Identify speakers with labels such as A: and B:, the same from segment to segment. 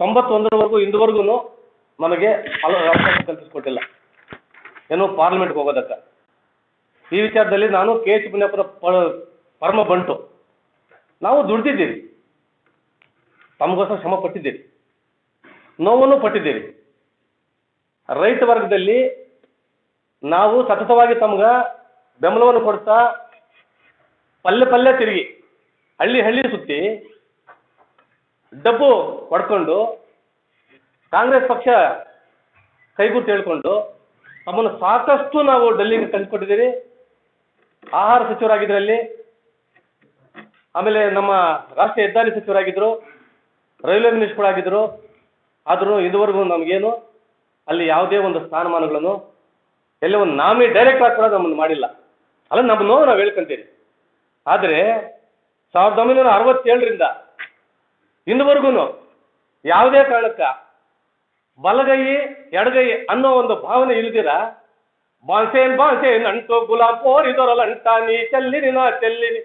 A: ತೊಂಬತ್ತೊಂದರವರೆಗೂ ಇಂದುವರೆಗೂ ನಮಗೆ ಅವಕಾಶ ಕಲ್ಪಿಸಿಕೊಟ್ಟಿಲ್ಲ. ಏನು ಪಾರ್ಲಿಮೆಂಟ್ಗೆ ಹೋಗೋದಕ್ಕೆ. ಈ ವಿಚಾರದಲ್ಲಿ ನಾನು ಕೆ ಎಚ್ ಪುಣ್ಯಪ್ಪರ ಪರಮ ಬಂಟು. ನಾವು ದುಡ್ದಿದ್ದೀವಿ. ತಮಗೋಸ್ಕರ ಶ್ರಮ ಪಟ್ಟಿದ್ದೀರಿ ನೋವನ್ನು ಪಟ್ಟಿದ್ದೀರಿ ರೈತ ವರ್ಗದಲ್ಲಿ ನಾವು ಸತತವಾಗಿ ತಮ್ಗೆ ಬೆಂಬಲವನ್ನು ಕೊಡ್ತಾ ಪಲ್ಲೆ ಪಲ್ಲೆ ತಿರುಗಿ, ಹಳ್ಳಿ ಹಳ್ಳಿ ಸುತ್ತಿ ಡಬ್ಬು ಹೊಡ್ಕೊಂಡು ಕಾಂಗ್ರೆಸ್ ಪಕ್ಷ ಕೈಗುರ್ತು ಹೇಳ್ಕೊಂಡು ನಮ್ಮನ್ನು ಸಾಕಷ್ಟು ನಾವು ಡೆಲ್ಲಿಗೆ ತಂದುಕೊಟ್ಟಿದ್ದೀರಿ. ಆಹಾರ ಸಚಿವರಾಗಿದ್ದರಲ್ಲಿ ಆಮೇಲೆ ನಮ್ಮ ರಾಷ್ಟ್ರೀಯ ಹೆದ್ದಾರಿ ಸಚಿವರಾಗಿದ್ದರು, ರೈಲ್ವೆ ಮಿನಿಸ್ಟರ್ಗಳಾಗಿದ್ದರು ಆದರೂ ಇದುವರೆಗೂ ನಮಗೇನು ಅಲ್ಲಿ ಯಾವುದೇ ಒಂದು ಸ್ಥಾನಮಾನಗಳನ್ನು, ಎಲ್ಲ ಒಂದು ನಾಮಿ ಡೈರೆಕ್ಟ್ ಆಗಿ ಕೂಡ ನಮ್ಮನ್ನು ಮಾಡಿಲ್ಲ. ಅಲ್ಲ ನಮ್ಮ ನೋವು ನಾವು ಹೇಳ್ಕೊಂತೀವಿ ಆದರೆ ಸಾವಿರದ ಒಂಬೈನೂರ ಅರವತ್ತೇಳರಿಂದ ಇಂದುವರೆಗೂ ಯಾವುದೇ ಕಾರಣಕ್ಕ ಬಲಗೈ, ಎಡಗೈ ಅನ್ನೋ ಒಂದು ಭಾವನೆ ಇಲ್ದಿರ ಬಾನ್ಸೇನ್ ಬಾನ್ಸೇನ್ ಅಂಟು ಗುಲಾಬ್ ಓರಿದೊರಲ ಅಂಟ, ನೀ ಚೆಲ್ಲಿನಿ ನಾ ಚೆಲ್ಲಿನಿ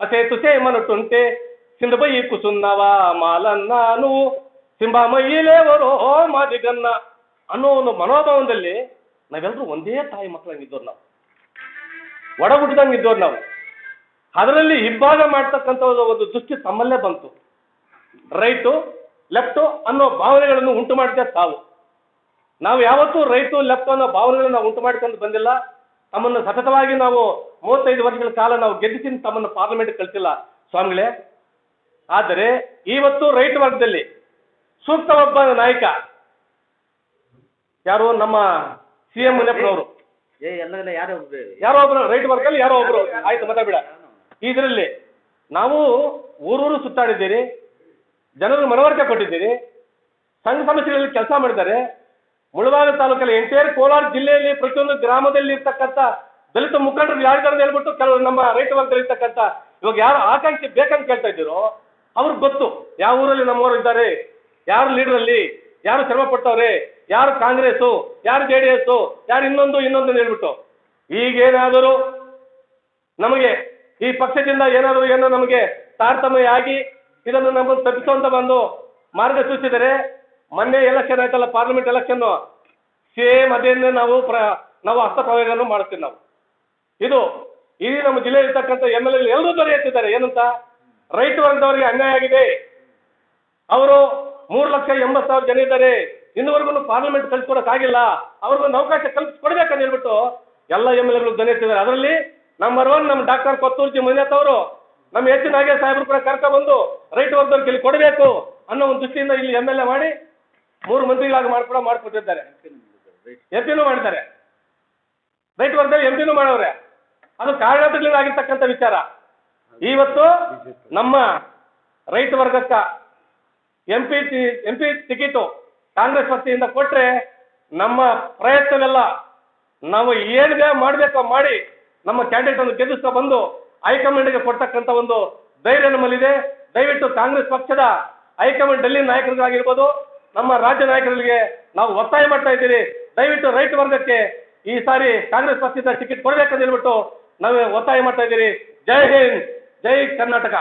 A: ಅಸೇ ತುಸೇ ಮನಟುಂಟೆ, ಸಿಂಧಬೈ ಕುಸುನ್ನವ ಮಾಲನ್ನಾನು ಸಿಂಬಾಮಯ್ಯಿಲೇವರೋ ಮಾದಿಗನ್ನ ಅನ್ನೋ ಒಂದು ಮನೋಭಾವದಲ್ಲಿ ನಾವೆಲ್ಲರೂ ಒಂದೇ ತಾಯಿ ಮಕ್ಕಳಂಗಿದ್ದವ್ರು ನಾವು. ಒಡ ಹುಟ್ಟಿದಂಗೆ ಇದ್ದವ್ರು ನಾವು. ಅದರಲ್ಲಿ ಇಬ್ಬಾಗ ಮಾಡ್ತಕ್ಕಂಥ ಒಂದು ದೃಷ್ಟಿ ತಮ್ಮಲ್ಲೇ ಬಂತು. ರೈಟು ಲೆಫ್ಟು ಅನ್ನೋ ಭಾವನೆಗಳನ್ನು ಉಂಟು ಮಾಡಿದೆ ತಾವು ನಾವು ಯಾವತ್ತೂ ರೈಟು ಲೆಫ್ಟ್ ಅನ್ನೋ ಭಾವನೆಗಳನ್ನು ನಾವು ಉಂಟು ಮಾಡ್ಕೊಂಡು ಬಂದಿಲ್ಲ. ತಮ್ಮನ್ನು ಸತತವಾಗಿ ನಾವು ಮೂವತ್ತೈದು ವರ್ಷಗಳ ಕಾಲ ನಾವು ಗೆದ್ದಿಸಿ ತಮ್ಮನ್ನು ಪಾರ್ಲಿಮೆಂಟ್ ಕಳಿಸಿಲ್ಲ ಸ್ವಾಮಿಗಳೇ. ಆದರೆ ಇವತ್ತು ರೈತ ವರ್ಗದಲ್ಲಿ ಸೂಕ್ತ ಒಬ್ಬ ನಾಯಕ ಯಾರು? ನಮ್ಮ ಸಿ ಎಂ ಮುನಿಯಪ್ಪನವರು.
B: ಯಾರು ಒಬ್ರು?
A: ರೈಟ್ ವರ್ಗದಲ್ಲಿ ಯಾರೋ ಒಬ್ರು. ಆಯ್ತು ಬಿಡ. ಇದರಲ್ಲಿ ನಾವು ಊರೂರು ಸುತ್ತಾಡಿದ್ದೀರಿ. ಜನರಿಗೆ ಮನವರಿಕೆ ಕೊಟ್ಟಿದ್ದೀರಿ. ಸಂಘ ಸಮಸ್ಯೆಗಳಲ್ಲಿ ಕೆಲಸ ಮಾಡಿದ್ದಾರೆ. ಮುಳಬಾಗ ತಾಲೂಕಲ್ಲಿ ಎಂಟೈರ್ ಕೋಲಾರ ಜಿಲ್ಲೆಯಲ್ಲಿ ಪ್ರತಿಯೊಂದು ಗ್ರಾಮದಲ್ಲಿ ಇರ್ತಕ್ಕಂಥ ದಲಿತ ಮುಖಂಡರು ಯಾರಿದ್ದಾರೆ ಅಂತ ಹೇಳ್ಬಿಟ್ಟು ಕೆಲವರು ನಮ್ಮ ರೈತ ವರ್ಗದಲ್ಲಿ ಇರ್ತಕ್ಕಂಥ ಇವಾಗ ಯಾರು ಆಕಾಂಕ್ಷಿ ಬೇಕಂತ ಕೇಳ್ತಾ ಇದ್ದೀರೋ ಅವ್ರಿಗೆ ಗೊತ್ತು. ಯಾವ ಊರಲ್ಲಿ ನಮ್ಮವರು ಇದ್ದಾರೆ, ಯಾರು ಲೀಡ್ರಲ್ಲಿ, ಯಾರು ಶ್ರಮ ಪಟ್ಟವ್ರೆ, ಯಾರು ಕಾಂಗ್ರೆಸ್ಸು, ಯಾರು ಜೆ ಡಿ ಎಸ್ಸು, ಯಾರು ಇನ್ನೊಂದು ಇನ್ನೊಂದು ಹೇಳ್ಬಿಟ್ಟು. ಈಗೇನಾದರೂ ನಮಗೆ ಈ ಪಕ್ಷದಿಂದ ಏನಾದರೂ ಏನೋ ನಮಗೆ ತಾರತಮ್ಯ ಆಗಿ ಇದನ್ನು ನಮ್ಮನ್ನು ತಪ್ಪಿಸುವಂತ ಬಂದು ಮಾರ್ಗ ಸೂಚಿಸಿದರೆ ಮೊನ್ನೆ ಎಲೆಕ್ಷನ್ ಆಯ್ತಲ್ಲ ಪಾರ್ಲಿಮೆಂಟ್ ಎಲೆಕ್ಷನ್ ಸೇಮ್ ಅದೇನೇ ನಾವು ಪ್ರ, ನಾವು ಹಸ್ತಪ್ರಯೋಗವನ್ನು ಮಾಡ್ತೀವಿ ನಾವು. ಇದು ಇಡೀ ನಮ್ಮ ಜಿಲ್ಲೆಯಲ್ಲಿರ್ತಕ್ಕಂಥ ಎಂ ಎಲ್ ಎ ಎಲ್ಲರೂ ದೊರೆಯುತ್ತಿದ್ದಾರೆ. ಎತ್ತಿದ್ದಾರೆ ಏನಂತ? ರೈತ ವರ್ಗದವರಿಗೆ ಅನ್ಯಾಯ ಆಗಿದೆ. ಅವರು ಮೂರು ಲಕ್ಷ ಎಂಬತ್ತು ಸಾವಿರ ಜನ ಇದ್ದಾರೆ. ಇನ್ನುವರೆಗೂ ಪಾರ್ಲಿಮೆಂಟ್ ಕಲಿಸ್ಕೊಡೋಕ್ಕಾಗಿಲ್ಲ ಅವ್ರಿಗೊಂದು ಅವಕಾಶ ಕಲ್ಪಿಸ್ಕೊಡ್ಬೇಕಂತ ಹೇಳ್ಬಿಟ್ಟು ಎಲ್ಲ ಎಂ ಎಲ್ ಎಗಳು ಧ್ವನಿ ಎತ್ತಿದ್ದಾರೆ ಅದರಲ್ಲಿ ನಂಬರ್ ಒನ್ ನಮ್ಮ ಡಾಕ್ಟರ್ ಕೊತ್ತೂರ್ಜಿ ಮಂಜುನಾಥ್ ಅವರು ನಮ್ಮ ಎಚ್ ನಾಗೇ ಸಾಹೇಬರು ಕೂಡ ಕರ್ಕೊಬಂದು ರೈಟ್ ವರ್ಗದವ್ರಿಗೆ ಕೊಡಬೇಕು ಅನ್ನೋ ಒಂದು ದೃಷ್ಟಿಯಿಂದ ಇಲ್ಲಿ ಎಂ ಎಲ್ ಎ ಮಾಡಿ ಮೂರು ಮಂತ್ರಿಗಳಾಗಿ ಮಾಡ್ಕೊಡ ಮಾಡ್ಕೊಟ್ಟಿದ್ದಾರೆ. ಎಂ ಪಿನೂ ಮಾಡಿದ್ದಾರೆ. ರೈಟ್ ವರ್ಗದಲ್ಲಿ ಎಂ ಪಿನೂ ಮಾಡವ್ರೆ ಅದು ಕಾರಣಗಳಿಂದ ಆಗಿರ್ತಕ್ಕಂಥ ವಿಚಾರ. ಇವತ್ತು ನಮ್ಮ ರೈತ ವರ್ಗಕ್ಕ M P M P ticket Congress ಪಕ್ಷದಿಂದ ಕೊಟ್ರೆ ನಮ್ಮ ಪ್ರಯತ್ನವೆಲ್ಲ ನಾವು ಏನ್ ಮಾಡಬೇಕೋ ಮಾಡಿ ನಮ್ಮ ಕ್ಯಾಂಡಿಡೇಟ್ ಅನ್ನು ಗೆಲ್ಲಿಸ್ತಾ ಬಂದು ಹೈಕಮಾಂಡ್ಗೆ ಕೊಡ್ತಕ್ಕಂಥ ಒಂದು ಧೈರ್ಯ ನಮ್ಮಲ್ಲಿದೆ. ದಯವಿಟ್ಟು ಕಾಂಗ್ರೆಸ್ ಪಕ್ಷದ ಹೈಕಮಾಂಡ್ ಡೆಲ್ಲಿ ನಾಯಕರಿಗಾಗಿರ್ಬೋದು ನಮ್ಮ ರಾಜ್ಯ ನಾಯಕರಿಗೆ ನಾವು ಒತ್ತಾಯ ಮಾಡ್ತಾ ಇದ್ದೀರಿ. ದಯವಿಟ್ಟು ರೈತ ವರ್ಗಕ್ಕೆ ಈ ಸಾರಿ ಕಾಂಗ್ರೆಸ್ ಪಕ್ಷದಿಂದ ಟಿಕೆಟ್ ಕೊಡಬೇಕಂತ ಹೇಳ್ಬಿಟ್ಟು ನಾವು ಒತ್ತಾಯ ಮಾಡ್ತಾ ಇದ್ದೀರಿ. ಜೈ ಹಿಂದ್, ಜೈ ಕರ್ನಾಟಕ.